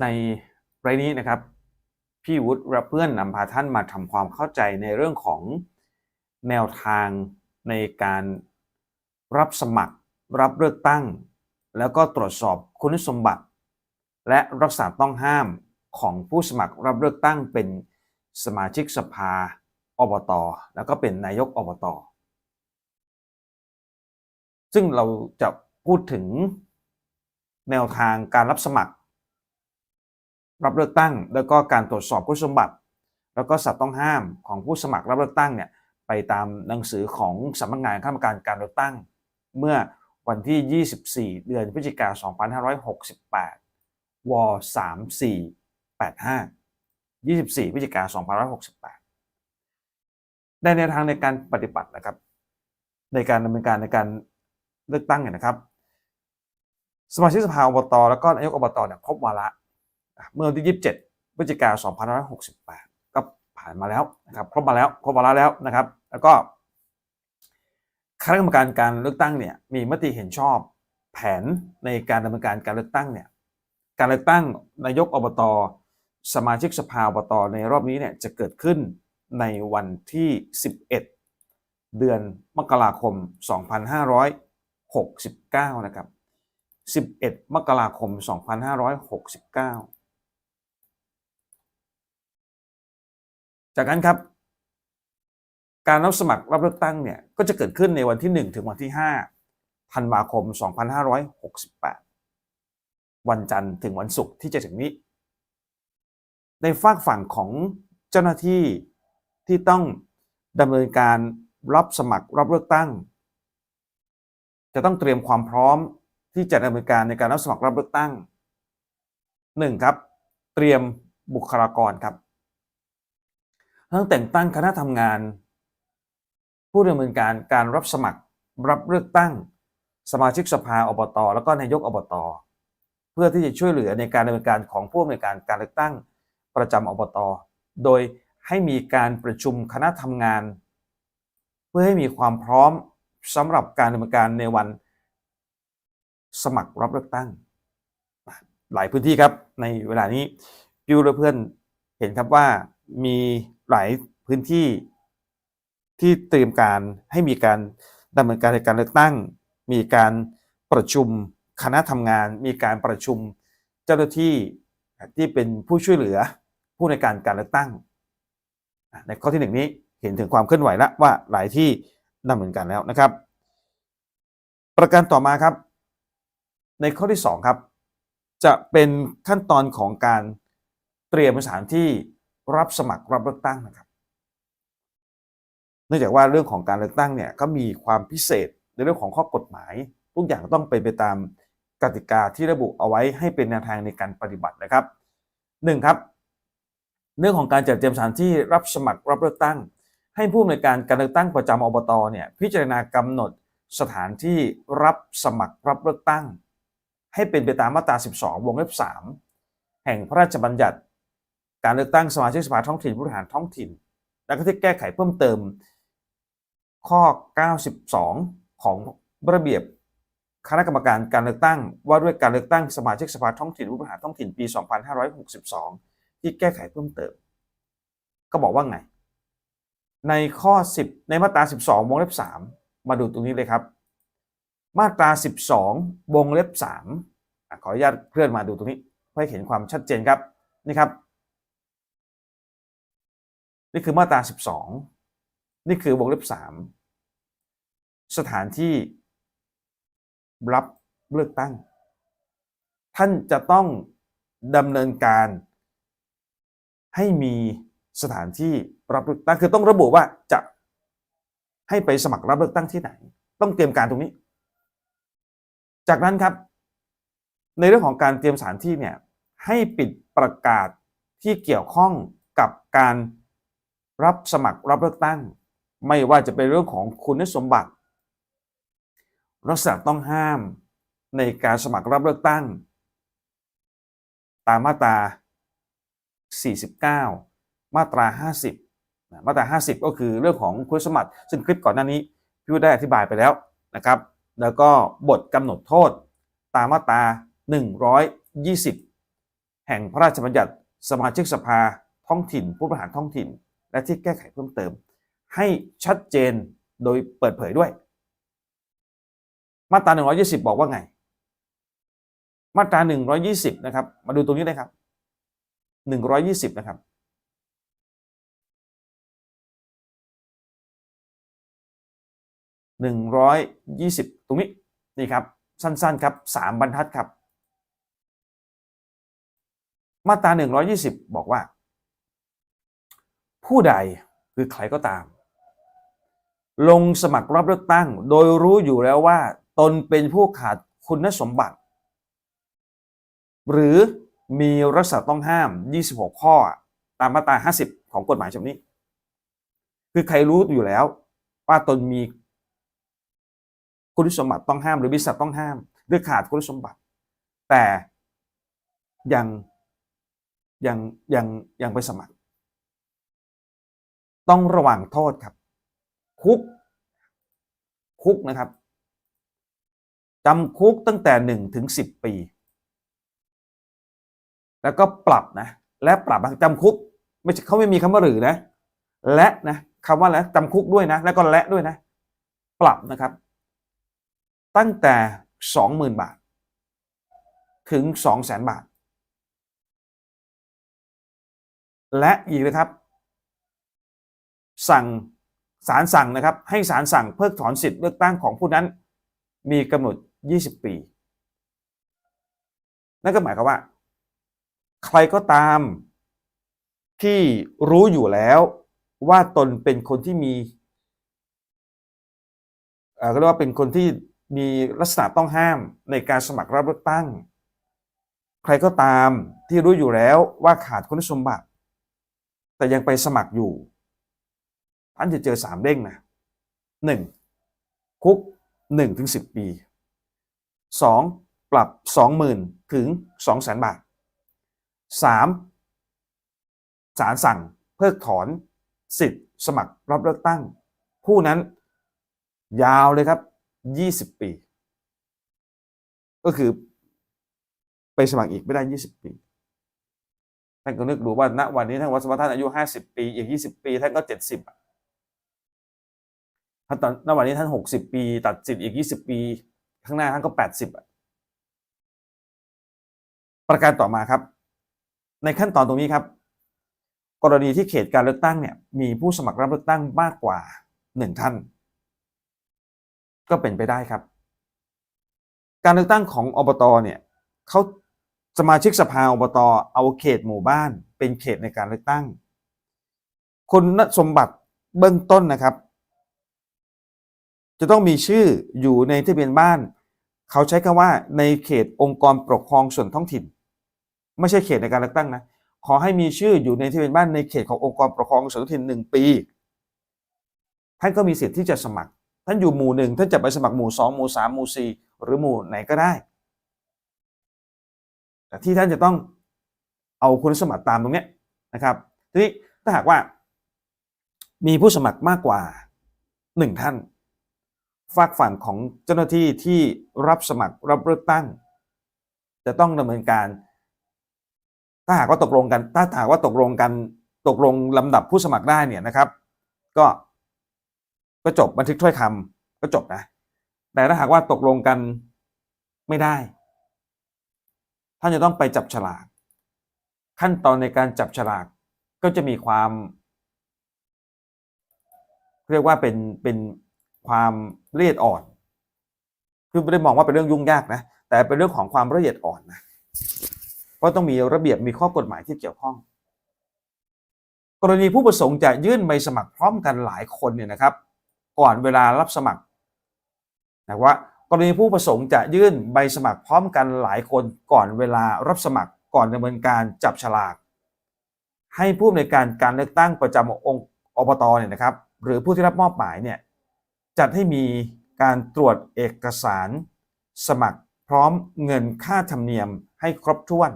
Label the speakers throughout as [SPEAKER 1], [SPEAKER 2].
[SPEAKER 1] ในไรนี้นะครับ พี่วุฒิและเพื่อนนำพาท่านมาทำความเข้าใจในเรื่องของแนวทางในการรับสมัคร รับเลือกตั้ง แล้วก็ตรวจสอบคุณสมบัติ และรักษาต้องห้ามของผู้สมัครรับเลือกตั้งเป็นสมาชิกสภาอบตแล้วก็เป็นนายกอบตซึ่งเราจะพูดถึงแนวทางการรับสมัคร รับเลือกตั้ง แล้วก็การตรวจสอบคุณสมบัติ แล้วก็สัตว์ต้องห้ามของผู้สมัครรับเลือกตั้งเนี่ยไปตามหนังสือของสำนักงานคณะกรรมการการเลือกตั้ง เมื่อวันที่ 24 เดือนพฤศจิกายน2568 ว 3485 24 พฤศจิกายน2568ในแนวทางในการปฏิบัตินะครับ ในการดำเนินการในการเลือกตั้งเนี่ยนะครับ สมาชิกสภาอบต แล้วก็นายกอบตเนี่ยครบวาระ เมื่อวันที่ 27พฤศจิกายน2568 ก็ผ่านมาแล้วนะครับครบมาแล้วครบวาระแล้วนะครับ แล้วก็คณะกรรมการการเลือกตั้งเนี่ยมีมติเห็นชอบแผนในการดำเนินการการเลือกตั้งเนี่ยการเลือกตั้งนายกอบต สมาชิกสภาอบต ในรอบนี้เนี่ยจะเกิดขึ้นในวันที่ 11 เดือนมกราคม 2569 นะครับ 11 มกราคม 2569 จากนั้นครับ การรับสมัครรับเลือกตั้งเนี่ยก็จะเกิดขึ้นในวันที่ 1 ถึงวันที่5ธันวาคม 2568 วันจันทร์ถึงวันศุกร์ที่จะถึงนี้ ในฝากฝั่งของเจ้าหน้าที่ที่ต้องดำเนินการรับสมัครรับเลือกตั้ง จะต้องเตรียมความพร้อมที่จะดำเนินการในการรับสมัครรับเลือกตั้ง 1. ครับ เตรียมบุคลากรครับ ทั้งแต่งตั้งคณะทำงาน ผู้ดำเนินการการรับสมัครรับเลือกตั้ง สมาชิกสภาอบตแล้วก็นายกอบตเพื่อที่จะช่วยเหลือในการดำเนินการของผู้อำนวยการการเลือกตั้งประจำอบตโดยให้มีการประชุมคณะทำงาน เพื่อให้มีความพร้อมสำหรับการดำเนินการในวันสมัครรับเลือกตั้ง หลายพื้นที่ครับในเวลานี้พิวและเพื่อนเห็นครับว่ามี หลายพื้นที่ที่เตรียมการให้มีการดำเนินการในการเลือกตั้ง มีการประชุมคณะทำงาน มีการประชุมเจ้าหน้าที่ที่เป็นผู้ช่วยเหลือผู้ในการการเลือกตั้ง ในข้อที่หนึ่งนี้เห็นถึงความเคลื่อนไหวแล้วว่าหลายที่ดำเนินการแล้วนะครับ ประการต่อมาครับ ในข้อที่2ครับจะเป็นขั้นตอนของการเตรียมสถานที่ รับสมัครรับเลือกตั้งนะครับ เนื่องจากว่าเรื่องของการเลือกตั้งเนี่ยก็มีความพิเศษในเรื่องของข้อกฎหมาย ทุกอย่างต้องเป็นไปตามกติกาที่ระบุเอาไว้ให้เป็นแนวทางในการปฏิบัตินะครับ 1. ครับ เรื่องของการจัดเตรียมสถานที่รับสมัครรับเลือกตั้ง ให้ผู้อำนวยการการเลือกตั้งประจำอบตเนี่ยพิจารณากำหนดสถานที่รับสมัครรับเลือกตั้ง ให้เป็นไปตามมาตรา 12 วงเล็บ 3 แห่งพระราชบัญญัติ การเลือกตั้งสมาชิกสภาท้องถิ่นผู้บริหารท้องถิ่น และก็ที่แก้ไขเพิ่มเติม ข้อ 92 ของระเบียบคณะกรรมการการเลือกตั้ง ว่าด้วยการเลือกตั้งสมาชิกสภาท้องถิ่นผู้บริหารท้องถิ่นปี 2562 ที่แก้ไขเพิ่มเติม ก็บอกว่าไง ในข้อ 10 ในมาตรา 12 วงเล็บ 3 มาดูตรงนี้เลยครับ มาตรา 12 วงเล็บ 3 ขออนุญาตเคลื่อนมาดูตรงนี้เพื่อให้เห็นความชัดเจนครับนี่ครับ นี่คือมาตรา 12 นี่คือวงเล็บ 3 สถานที่รับเลือกตั้ง ท่านจะต้องดำเนินการให้มีสถานที่รับเลือกตั้งคือต้องระบุว่าจะให้ไปสมัครรับเลือกตั้งที่ไหน ต้องเตรียมการตรงนี้ จากนั้นครับ ในเรื่องของการเตรียมสถานที่เนี่ยให้ปิดประกาศที่เกี่ยวข้องกับการ รับสมัครรับเลือกตั้ง ไม่ว่าจะเป็นเรื่องของคุณสมบัติลักษณะต้องห้ามในการสมัครรับเลือกตั้ง ตามมาตรา 49 มาตรา 50 มาตรา 50 ก็คือเรื่องของคุณสมบัติ ซึ่งคลิปก่อนหน้านี้พี่ได้อธิบายไปแล้วนะครับ แล้วก็บทกำหนดโทษ ตามมาตรา 120 แห่งพระราชบัญญัติสมาชิกสภาท้องถิ่น ผู้บริหารท้องถิ่น และที่แก้ไขเพิ่มเติม ให้ชัดเจนโดยเปิดเผยด้วย มาตรา 120 บอกว่าไง มาตรา 120 นะครับ มาดูตรงนี้เลยครับ 120 นะครับ120ตรงนี้นี่ครับ สั้นๆครับ3บรรทัดครับ มาตรา120บอกว่า ผู้ใดคือใครก็ตาม ลงสมัครรับเลือกตั้ง โดยรู้อยู่แล้วว่า ตนเป็นผู้ขาดคุณสมบัติ หรือมีรักษาต้องห้าม 26 ข้อ ตามมาตรา 50 ของกฎหมายฉบับนี้ คือใครรู้อยู่แล้ว ว่าตนมีคุณสมบัติต้องห้าม หรือมีสัตว์ต้องห้าม หรือขาดคุณสมบัติ แต่ยังยังยังยังไปสมัคร ต้องระวังโทษครับ คุก คุกนะครับจำคุกตั้งแต่หนึ่งถึงสิบปี แล้วก็ปรับนะ และปรับจำคุก ไม่ใช่เขาไม่มีคำว่าหรือนะ และนะคำว่าและจำคุกด้วยนะ แล้วก็และด้วยนะ ปรับนะครับ ตั้งแต่สองหมื่นบาท ถึงสองแสนบาท และอีกนะครับ สั่งศาลสั่งนะครับให้ศาลสั่งเพิกถอนสิทธิ์เลือกตั้งของผู้นั้นมีกำหนด 20 ปี นั่นก็หมายความว่า ใครก็ตามที่รู้อยู่แล้วว่าตนเป็นคนที่มีเออก็เรียกว่าเป็นคนที่มีลักษณะต้องห้ามในการสมัครรับเลือกตั้ง ใครก็ตามที่รู้อยู่แล้วว่าขาดคุณสมบัติ แต่ยังไปสมัครอยู่ ท่านจะเจอสามเด้งนะหนึ่งคุกหนึ่งถึงสิบปีสองปรับสองหมื่นถึงสองแสนบาทสามศาลสั่งเพิกถอนสิทธิ์สมัครรับเลือกตั้ง ผู้นั้นยาวเลยครับยี่สิบปี ก็คือไปสมัครอีกไม่ได้ยี่สิบปีท่านก็นึกดูว่าณวันนี้ท่านวัดสมท่านอายุห้าสิบปี อีกยี่สิบปีท่านก็เจ็ดสิบ ถ้าตอนณวันนี้ท่านหกสิบปี ตัดสิทธิ์อีกยี่สิบปี ข้างหน้าท่านก็แปดสิบประการต่อมาครับ ในขั้นตอนตรงนี้ครับ กรณีที่เขตการเลือกตั้งเนี่ยมีผู้สมัครรับเลือกตั้งมากกว่าหนึ่งท่าน ก็เป็นไปได้ครับ การเลือกตั้งของอบตเนี่ยเขาสมาชิกสภาอบตเอาเขตหมู่บ้าน เป็นเขตในการเลือกตั้งคุณสมบัติเบื้องต้นนะครับ จะต้องมีชื่ออยู่ในทะเบียนบ้าน เขาใช้คำว่าในเขตองค์กรปกครองส่วนท้องถิ่น ไม่ใช่เขตในการเลือกตั้งนะ ขอให้มีชื่ออยู่ในทะเบียนบ้านในเขตขององค์กรปกครองส่วนท้องถิ่นหนึ่งปี ท่านก็มีสิทธิ์ที่จะสมัคร ท่านอยู่หมู่หนึ่งท่านจะไปสมัครหมู่สองหมู่สามหมู่สี่หรือหมู่ไหนก็ได้ แต่ที่ท่านจะต้องเอาคุณสมบัติตามตรงเนี้ยนะครับทีนี้ถ้าหากว่ามีผู้สมัครมากกว่าหนึ่งท่าน ฝากฝั่งของเจ้าหน้าที่ที่รับสมัครรับเลือกตั้ง จะต้องดำเนินการ ถ้าหากว่าตกลงกัน ถ้าหากว่าตกลงกันตกลงลำดับผู้สมัครได้เนี่ยนะครับ ก็ก็จบบันทึกถ้อยคำก็จบนะ แต่ถ้าหากว่าตกลงกันไม่ได้ ท่านจะต้องไปจับฉลาก ขั้นตอนในการจับฉลากก็จะมีความ เรียกว่าเป็นเป็น ความละเอียดอ่อน คือไม่ได้มองว่าเป็นเรื่องยุ่งยากนะ แต่เป็นเรื่องของความละเอียดอ่อนนะ เพราะต้องมีระเบียบมีข้อกฎหมายที่เกี่ยวข้อง กรณีผู้ประสงค์จะยื่นใบสมัครพร้อมกันหลายคนเนี่ยนะครับ ก่อนเวลารับสมัครนะว่ากรณีผู้ประสงค์จะยื่นใบสมัครพร้อมกันหลายคนก่อนเวลารับสมัครก่อนดำเนินการจับฉลาก ให้ผู้ในวยการการเลือกตั้งประจำองค์อบตเนี่ยนะครับ หรือผู้ที่รับมอบหมายเนี่ย จัดให้มีการตรวจเอกสาร สมัครพร้อมเงินค่าธรรมเนียมให้ครบถ้วน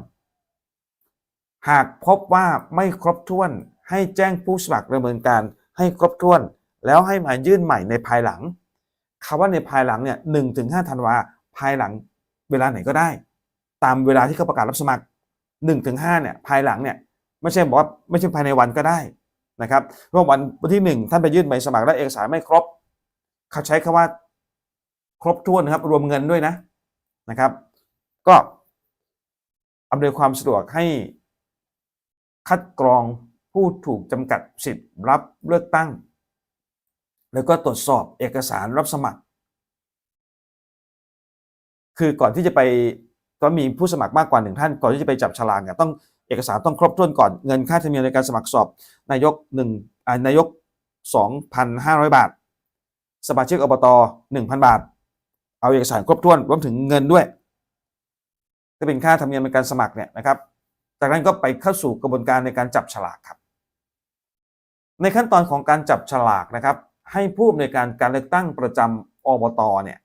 [SPEAKER 1] หากพบว่าไม่ครบถ้วนให้แจ้งผู้สมัครดำเนินการให้ครบถ้วน แล้วให้มายื่นใหม่ในภายหลังคำว่าในภายหลังเนี่ยหนึ่งถึงห้าธันวาภายหลังเวลาไหนก็ได้ ตามเวลาที่เขาประกาศรับสมัครหนึ่งถึงห้าเนี่ยภายหลังเนี่ยไม่ใช่บอกว่าไม่ใช่ภายในวันก็ได้นะครับเพราะวันวันที่หนึ่งท่านไปยื่นใบสมัครและเอกสารไม่ครบ เขาใช้คำว่าครบถ้วนนะครับ รวมเงินด้วยนะนะครับ ก็อำนวยความสะดวกให้คัดกรองผู้ถูกจำกัดสิทธิ์รับเลือกตั้ง แล้วก็ตรวจสอบเอกสารรับสมัคร คือก่อนที่จะไปต้องมีผู้สมัครมากกว่าหนึ่งท่าน ก่อนที่จะไปจับฉลากเนี่ยต้องเอกสารต้องครบถ้วนก่อนเงินค่าธรรมเนียมในการสมัครสอบนายกหนึ่งนายกสองพันห้าร้อยบาท สมาชิกอบตหนึ่งพันบาท เอาเอกสารครบถ้วนรวมถึงเงินด้วยก็เป็นค่าธรรมเนียมในการสมัครเนี่ยนะครับ จากนั้นก็ไปเข้าสู่กระบวนการในการจับฉลากครับ ในขั้นตอนของการจับฉลากนะครับ ให้ผู้อำนวยการการเลือกตั้งประจำอบตเนี่ย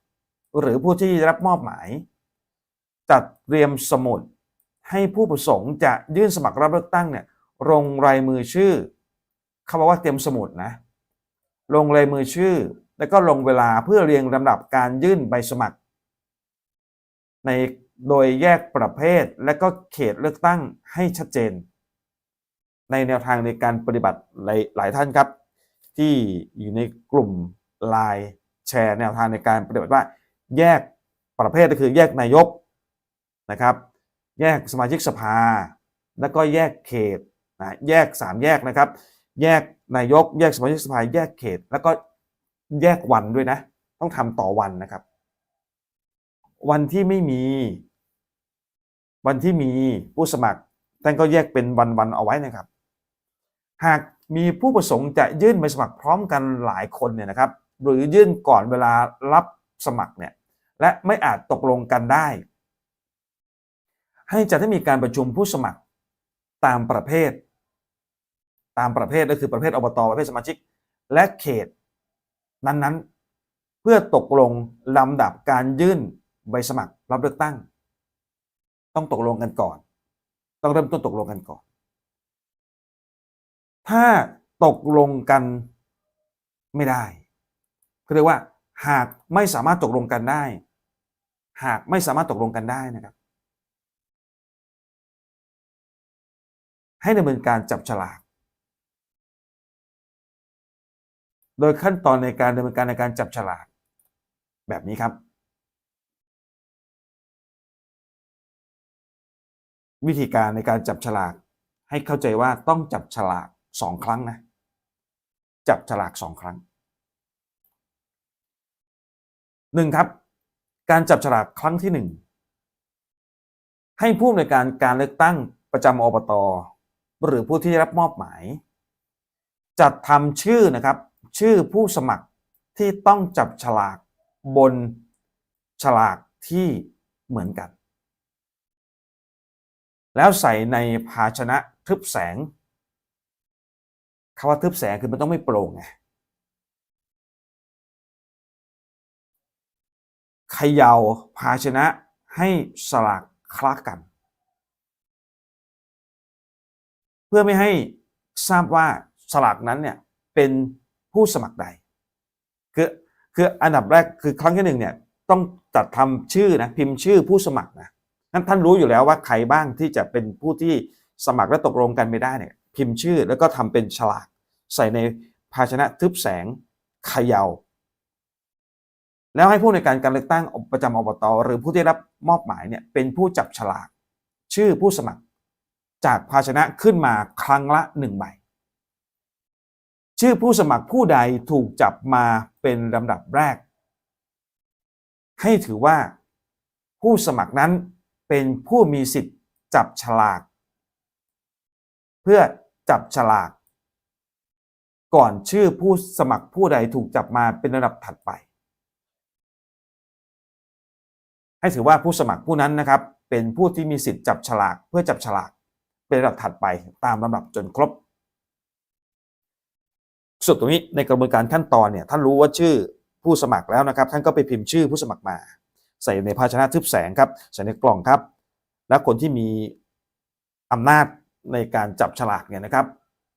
[SPEAKER 1] หรือผู้ที่รับมอบหมาย จัดเตรียมสมุดให้ผู้ประสงค์จะยื่นสมัครรับเลือกตั้งเนี่ยลงรายมือชื่อเขาบอกว่าเตรียมสมุดนะลงรายมือชื่อ แล้วก็ลงเวลาเพื่อเรียงลำดับการยื่นใบสมัคร ในโดยแยกประเภทและก็เขตเลือกตั้งให้ชัดเจน ในแนวทางในการปฏิบัติหลายหลายท่านครับ ที่อยู่ในกลุ่มไลน์แชร์แนวทางในการปฏิบัติว่า แยกประเภทก็คือแยกนายกนะครับ แยกสมาชิกสภา แล้วก็แยกเขตนะแยก 3 แยกนะครับ แยกนายก แยกสมาชิกสภา แยกเขต แล้วก็ แยกวันด้วยนะ ต้องทำต่อวันนะครับ วันที่ไม่มี วันที่มีผู้สมัครท่านก็แยกเป็นวันๆเอาไว้นะครับ หากมีผู้ประสงค์จะยื่นใบสมัครพร้อมกันหลายคนเนี่ยนะครับ หรือยื่นก่อนเวลารับสมัครเนี่ยและไม่อาจตกลงกันได้ ให้จัดให้มีการประชุมผู้สมัครตามประเภท ตามประเภทก็คือประเภทอบตประเภทสมาชิก และเขต นั้นๆ เพื่อตกลงลำดับการยื่นใบสมัครรับเลือกตั้ง ต้องตกลงกันก่อน ต้องเริ่มต้นตกลงกันก่อน ถ้าตกลงกันไม่ได้เขาเรียกว่า หากไม่สามารถตกลงกันได้ หากไม่สามารถตกลงกันได้นะครับ ให้ดำเนินการจับฉลาก โดยขั้นตอนในการดำเนินการในการจับฉลากแบบนี้ครับ วิธีการในการจับฉลาก ให้เข้าใจว่าต้องจับฉลากสองครั้งนะจับฉลากสองครั้งหนึ่งครับ การจับฉลากครั้งที่หนึ่งให้ผู้อำนวยการการเลือกตั้งประจำอบตหรือผู้ที่ได้รับมอบหมาย จัดทำชื่อนะครับ ชื่อผู้สมัครที่ต้องจับฉลากบนฉลากที่เหมือนกัน แล้วใส่ในภาชนะทึบแสงคำว่าทึบแสงคือมันต้องไม่โปร่งไงเขย่าภาชนะให้สลากคละกัน เพื่อไม่ให้ทราบว่าสลากนั้นเนี่ยเป็น ผู้สมัครใด คือคืออันดับแรกคือครั้งที่หนึ่งเนี่ยต้องจัดทำชื่อนะพิมพ์ชื่อผู้สมัครนะนั้นท่านรู้อยู่แล้วว่าใครบ้างที่จะเป็นผู้ที่สมัครและตกลงกันไม่ได้เนี่ยพิมพ์ชื่อแล้วก็ทำเป็นฉลาก ใส่ในภาชนะทึบแสงเขยา่าแล้วให้ผู้ในการการเลือกตั้งประจำอบตหรือผู้ที่รับมอบหมายเนี่ยเป็นผู้จับฉลาก ชื่อผู้สมัคร จากภาชนะขึ้นมาครั้งละหนึ่งใบ ชื่อผู้สมัครผู้ใดถูกจับมาเป็นลำดับแรก ให้ถือว่า ผู้สมัครนั้นเป็นผู้มีสิทธิ์จับฉลาก เพื่อจับฉลาก ก่อนชื่อผู้สมัครผู้ใดถูกจับมาเป็นระดับถัดไป ให้ถือว่าผู้สมัครผู้นั้นนะครับ เป็นผู้ที่มีสิทธิ์จับฉลาก เพื่อจับฉลาก เป็นระดับถัดไปตามลำดับจนครบ สุดตรงนี้ในกระบวนการขั้นตอนเนี่ยท่านรู้ว่าชื่อผู้สมัครแล้วนะครับ ท่านก็ไปพิมพ์ชื่อผู้สมัครมา ใส่ในภาชนะทึบแสงครับใส่ในกล่องครับ และคนที่มีอำนาจในการจับฉลากเนี่ยนะครับ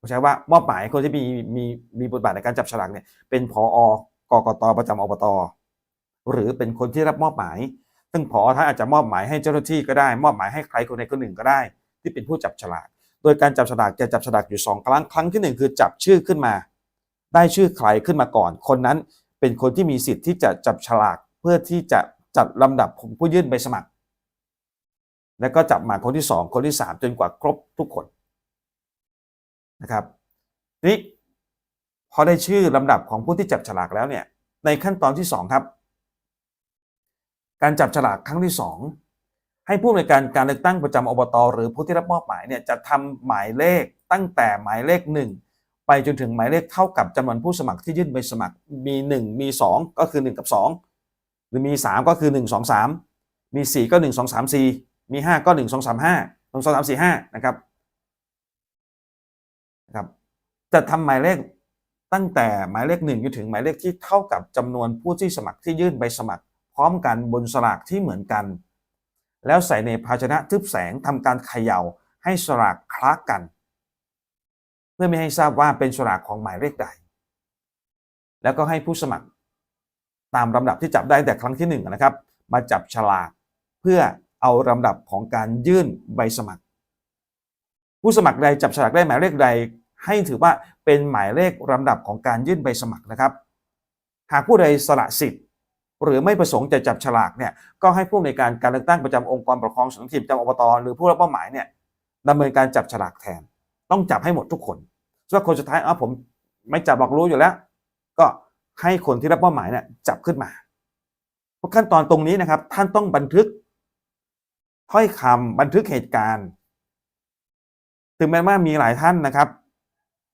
[SPEAKER 1] ใช้ว่ามอบหมายคนที่มีมีมีบทบาทในการจับฉลากเนี่ยเป็นผอกกตประจำอบตหรือเป็นคนที่รับมอบหมาย ซึ่งผอท่านอาจจะมอบหมายให้เจ้าหน้าที่ก็ได้ มอบหมายให้ใครคนใดคนหนึ่งก็ได้ทที่เป็นผู้จับฉลาก โดยการจับฉลากจะจับฉลากอยู่สองครั้ง ครั้งที่หนึ่งคือจับชื่อขึ้นมา ได้ชื่อใครขึ้นมาก่อน คนนั้นเป็นคนที่มีสิทธิ์ที่จะจับฉลากเพื่อที่จะจัดลำดับผู้ยื่นใบสมัคร แล้วก็จับมาคนที่สองคนที่สามจนกว่าครบทุกคนนะครับนี้พอได้ชื่อลำดับของผู้ที่จับฉลากแล้วเนี่ยในขั้นตอนที่สองครับ การจับฉลากครั้งที่สองให้ผู้ในการการเลือกตั้งประจำอบต หรือผู้ที่รับมอบหมายเนี่ยจะทำหมายเลขตั้งแต่หมายเลขหนึ่ง ไปจนถึงหมายเลขเท่ากับจำนวนผู้สมัครที่ยื่นใบสมัครมี 1 มี 2 ก็คือ 1 กับ 2 หรือมี 3 ก็คือ 1 2 3 มี 4 ก็ 1 2 3 4 มี 5 ก็ 1 2 3 5 1 2 3 4 5นะครับนะครับจะทำหมายเลขตั้งแต่หมายเลข1จนถึงหมายเลขที่เท่ากับจำนวนผู้ที่สมัครที่ยื่นใบสมัคร พร้อมกันบนสลากที่เหมือนกัน แล้วใส่ในภาชนะทึบแสงทำการเขย่าให้สลากคล้ากัน เพื่อไม่ให้ทราบว่าเป็นสลากของหมายเลขใด แล้วก็ให้ผู้สมัครตามลำดับที่จับได้แต่ครั้งที่หนึ่งนะครับ มาจับฉลากเพื่อเอาลำดับของการยื่นใบสมัคร ผู้สมัครใดจับฉลากได้หมายเลขใด ให้ถือว่าเป็นหมายเลขลำดับของการยื่นใบสมัครนะครับ หากผู้ใดสละสิทธิ์ หรือไม่ประสงค์จะจับฉลากเนี่ยก็ให้ผู้ในการการเลือกตั้งประจำองค์กรปกครองส่วนท้องถิ่นประจำอบตหรือผู้รับมอบหมายเนี่ยดำเนินการจับฉลากแทน ต้องจับให้หมดทุกคนส่วนคนสุดท้ายอ๋อผมไม่จับหรอกรู้อยู่แล้ว ก็ให้คนที่รับมอบหมายเนี่ยจับขึ้นมาเพราะขั้นตอนตรงนี้นะครับ ท่านต้องบันทึกถ้อยคำบันทึกเหตุการณ์ ถึงแม้ว่ามีหลายท่านนะครับ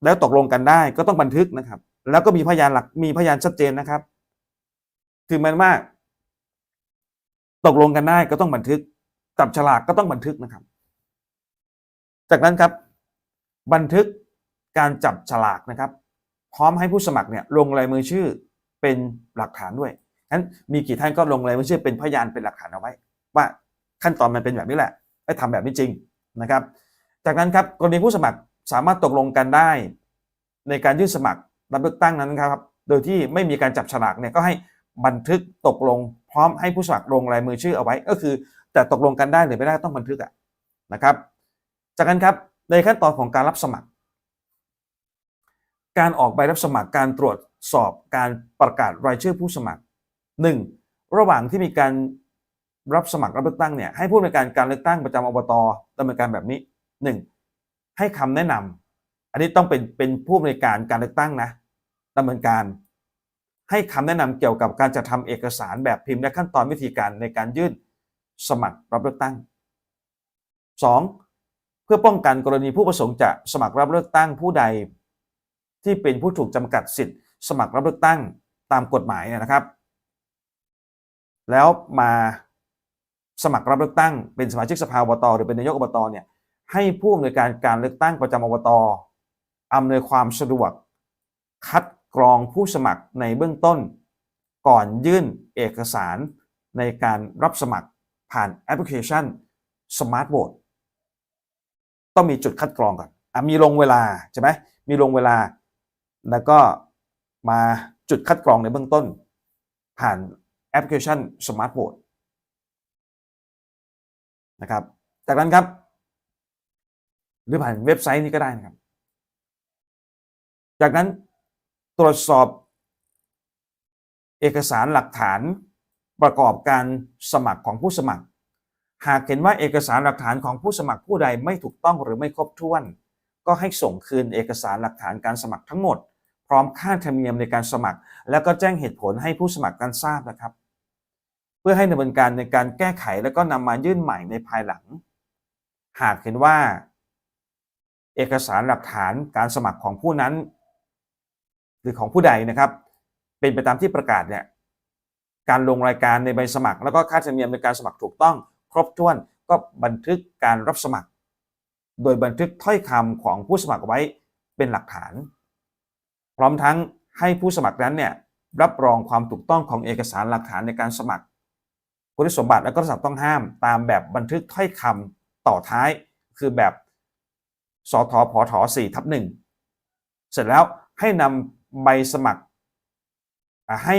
[SPEAKER 1] แล้วตกลงกันได้ก็ต้องบันทึกนะครับ แล้วก็มีพยานหลักมีพยานชัดเจนนะครับ ถึงแม้ว่าตกลงกันได้ก็ต้องบันทึกจับฉลากก็ต้องบันทึกนะครับ จากนั้นครับ บันทึกการจับฉลากนะครับ พร้อมให้ผู้สมัครเนี่ยลงลายมือชื่อเป็นหลักฐานด้วยงั้นมีกี่ท่านก็ลงลายมือชื่อเป็นพยานเป็นหลักฐานเอาไว้ ว่าขั้นตอนมันเป็นแบบนี้แหละให้ทำแบบนี้จริงนะครับ จากนั้นครับกรณีผู้สมัครสามารถตกลงกันได้ ในการยื่นสมัครรับเลือกตั้งนั้นครับ โดยที่ไม่มีการจับฉลากเนี่ยก็ให้บันทึกตกลง พร้อมให้ผู้สมัครลงลายมือชื่อเอาไว้ก็คือ แต่ตกลงกันได้หรือไม่ได้ต้องบันทึกอะนะครับ จากนั้นครับ ในขั้นตอนของการรับสมัคร การออกใบรับสมัครการตรวจสอบการประกาศรายชื่อผู้สมัคร 1. ระหว่างที่มีการรับสมัครรับเลือกตั้งเนี่ยให้ผู้ในการการเลือกตั้งประจำอบตดำเนินการแบบนี้ 1. ให้คำแนะนำอันนี้ต้องเป็นเป็นผู้ในการการเลือกตั้งนะดำเนินการ ให้คำแนะนำเกี่ยวกับการจะทำเอกสารแบบพิมพ์และขั้นตอนวิธีการในการยื่นสมัครรับเลือกตั้ง 2. เพื่อป้องกันกรณีผู้ประสงค์จะสมัครรับเลือกตั้งผู้ใด ที่เป็นผู้ถูกจำกัดสิทธิ์ สมัครรับเลือกตั้งตามกฎหมายเนี่ยนะครับ แล้วมาสมัครรับเลือกตั้งเป็นสมาชิกสภาอบตหรือเป็นนายกอบตเนี่ยให้ผู้อำนวยการการเลือกตั้งประจำอบตอำนวยความสะดวก คัดกรองผู้สมัครในเบื้องต้น ก่อนยื่นเอกสารในการรับสมัครผ่านแอปพลิเคชัน Smart Vote ต้องมีจุดคัดกรองก่อนอะมีลงเวลาใช่ไหมมีลงเวลา แล้วก็มาจุดคัดกรองในเบื้องต้น ผ่านแอปพลิเคชัน Smart Vote นะครับ จากนั้นครับ หรือผ่านเว็บไซต์นี้ก็ได้นะครับ จากนั้นตรวจสอบเอกสารหลักฐานประกอบการสมัครของผู้สมัคร หากเห็นว่าเอกสารหลักฐานของผู้สมัครผู้ใดไม่ถูกต้องหรือไม่ครบถ้วน ก็ให้ส่งคืนเอกสารหลักฐานการสมัครทั้งหมด พร้อมค่าธรรมเนียมในการสมัคร แล้วก็แจ้งเหตุผลให้ผู้สมัครกันทราบนะครับ เพื่อให้ดำเนินการในการแก้ไขแล้วก็นำมายื่นใหม่ในภายหลัง หากเห็นว่า เอกสารหลักฐานการสมัครของผู้นั้น หรือของผู้ใดนะครับ เป็นไปตามที่ประกาศเนี่ยการลงรายการในใบสมัคร แล้วก็ค่าธรรมเนียมในการสมัครถูกต้อง ครบถ้วนก็บันทึกการรับสมัคร โดยบันทึกถ้อยคำของผู้สมัครไว้เป็นหลักฐาน พร้อมทั้งให้ผู้สมัครนั้นเนี่ยรับรองความถูกต้องของเอกสารหลักฐานในการสมัคร คุณสมบัติและก็สัตว์ต้องห้ามตามแบบบันทึกถ้อยคำต่อท้าย คือแบบสทพท4ทับหนึ่งเสร็จแล้วให้นำใบสมัครให้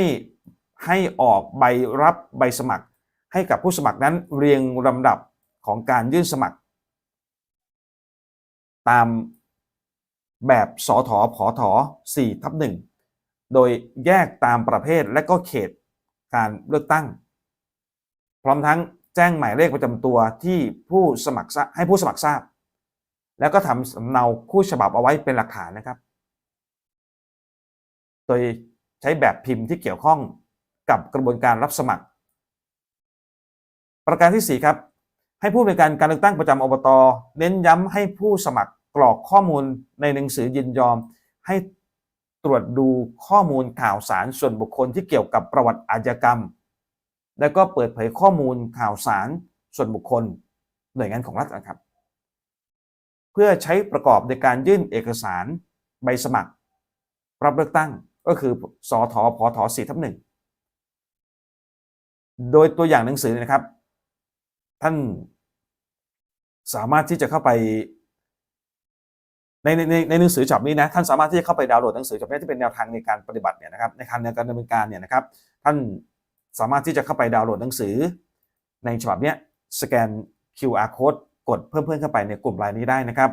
[SPEAKER 1] ให้ออกใบรับใบสมัคร ให้กับผู้สมัครนั้นเรียงลำดับของการยื่นสมัคร ตามแบบสอถอผอถอ4ทับ1โดยแยกตามประเภทและก็เขตการเลือกตั้ง พร้อมทั้งแจ้งหมายเลขประจำตัวที่ผู้สมัครให้ผู้สมัครทราบ แล้วก็ทำสำเนาคู่ฉบับเอาไว้เป็นหลักฐานนะครับ โดยใช้แบบพิมพ์ที่เกี่ยวข้องกับกระบวนการรับสมัคร ประการที่ 4 ครับ ให้ผู้บริการการเลือกตั้งประจำอบตเน้นย้ำให้ผู้สมัครกรอกข้อมูลในหนังสือยินยอม ให้ตรวจดูข้อมูลข่าวสารส่วนบุคคลที่เกี่ยวกับประวัติอาชญากรรม และก็เปิดเผยข้อมูลข่าวสารส่วนบุคคลหน่วยงานของรัฐนะครับ เพื่อใช้ประกอบในการยื่นเอกสารใบสมัคร รับเลือกตั้งก็คือสอทอพอทอสี่ทับหนึ่งโดยตัวอย่างหนังสือนะครับ ท่านสามารถที่จะเข้าไปในในในในหนังสือฉบับนี้นะท่านสามารถที่จะเข้าไปดาวน์โหลดหนังสือฉบับนี้ที่เป็นแนวทางในการปฏิบัติเนี่ยนะครับในการในการดำเนินการเนี่ยนะครับ ท่านสามารถที่จะเข้าไปดาวน์โหลดหนังสือ ในฉบับนี้สแกน QR code กดเพิ่มเพื่อนเข้าไปในกลุ่มไลน์นี้ได้นะครับ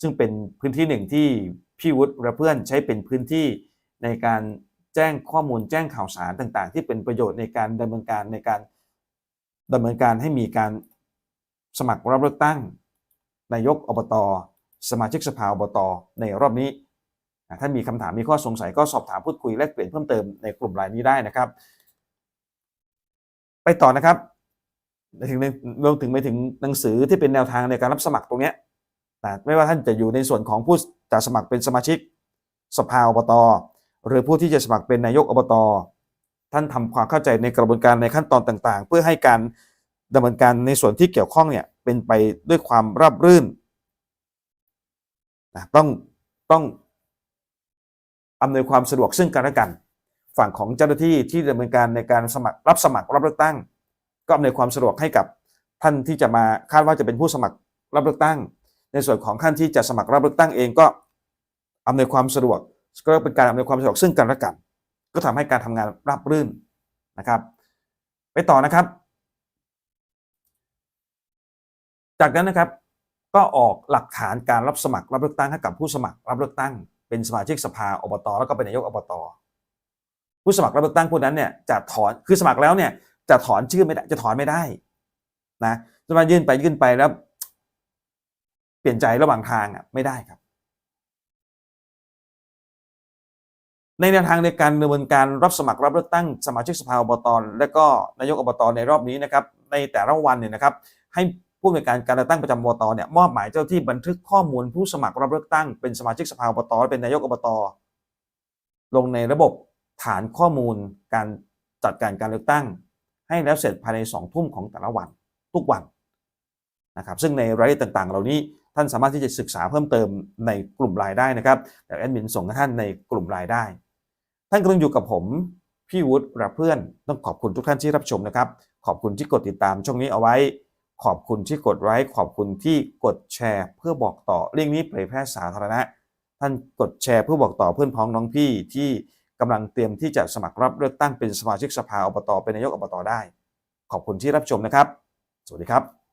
[SPEAKER 1] ซึ่งเป็นพื้นที่หนึ่งที่พี่วุฒิและเพื่อนใช้เป็นพื้นที่ในการแจ้งข้อมูลแจ้งข่าวสารต่างๆ ที่เป็นประโยชน์ในการดำเนินการในการ ดำเนินการให้มีการสมัครรับเลือกตั้ง นายกอบต สมาชิกสภาอบต ในรอบนี้ ถ้ามีคำถามมีข้อสงสัยก็สอบถามพูดคุยแลกเปลี่ยนเพิ่มเติมในกลุ่มไลน์นี้ได้นะครับ ไปต่อนะครับถึงรวมถึงไปถึงหนังสือที่เป็นแนวทางในการรับสมัครตรงนี้ยนะไม่ว่าท่านจะอยู่ในส่วนของผู้จะสมัครเป็นสมาชิก สภาอบต หรือผู้ที่จะสมัครเป็นนายกอบต ท่านทำความเข้าใจในกระบวนการในขั้นตอนต่างๆ เพื่อให้การดำเนินการในส่วนที่เกี่ยวข้องเนี่ยเป็นไปด้วยความราบรื่นนะต้องต้องอำนวยความสะดวกซึ่งกันและกัน ฝั่งของเจ้าหน้าที่ที่ดำเนินการในการสมัครรับสมัครรับเลือกตั้ง ก็อำนวยความสะดวกให้กับท่านที่จะมาคาดว่าจะเป็นผู้สมัครรับเลือกตั้ง ในส่วนของท่านที่จะสมัครรับเลือกตั้งเองก็อำนวยความสะดวกก็เป็นการอำนวยความสะดวกซึ่งกันและกัน ก็ทำให้การทำงานราบรื่นนะครับ ไปต่อนะครับ จากนั้นนะครับก็ออกหลักฐานการรับสมัครรับเลือกตั้งให้กับผู้สมัครรับเลือกตั้ง เป็นสมาชิกสภาอบตแล้วก็เป็นนายกอบตผู้สมัครรับเลือกตั้งพวกนั้นเนี่ยจะถอนคือสมัครแล้วเนี่ยจะถอนชื่อไม่ได้จะถอนไม่ได้นะจะมายื่นไปยื่นไปแล้ว เปลี่ยนใจระหว่างทางอะไม่ได้ครับ ในแนวทางในการดำเนินการรับสมัครรับเลือกตั้งสมาชิกสภาอบตและก็นายกอบตในรอบนี้นะครับในแต่ละวันเนี่ยนะครับให้ผู้ในวยการการเลือกตั้งประจำอบตเนี่ยมอบหมายเจ้าที่บันทึกข้อมูลผู้สมัครรับเลือกตั้งเป็นสมาชิกสภาอบตเป็นนายกอบตลงในระบบฐานข้อมูลการจัดการการเลือกตั้ง ให้แล้วเสร็จภายใน2ทุ่มของแต่ละวันทุกวันนะครับซึ่งในรายละเอียดต่างๆ เหล่านี้ท่านสามารถที่จะศึกษาเพิ่มเติมในกลุ่มรายได้นะครับเดี๋ยวแอดมินส่งให้ท่านในกลุ่มรายได้ ท่านกำลังอยู่กับผม พี่วุฒิและเพื่อน ต้องขอบคุณทุกท่านที่รับชมนะครับ ขอบคุณที่กดติดตามช่องนี้เอาไว้ ขอบคุณที่กดไลค์ขอบคุณที่กดแชร์ เพื่อบอกต่อเรื่องนี้เผยแพร่สาธารณะ ท่านกดแชร์เพื่อบอกต่อเพื่อนพ้องน้องพี่ที่กำลังเตรียมที่จะสมัครรับเลือกตั้งเป็นสมาชิกสภาอบตเป็นนายกอบตได้ ขอบคุณที่รับชมนะครับ สวัสดีครับ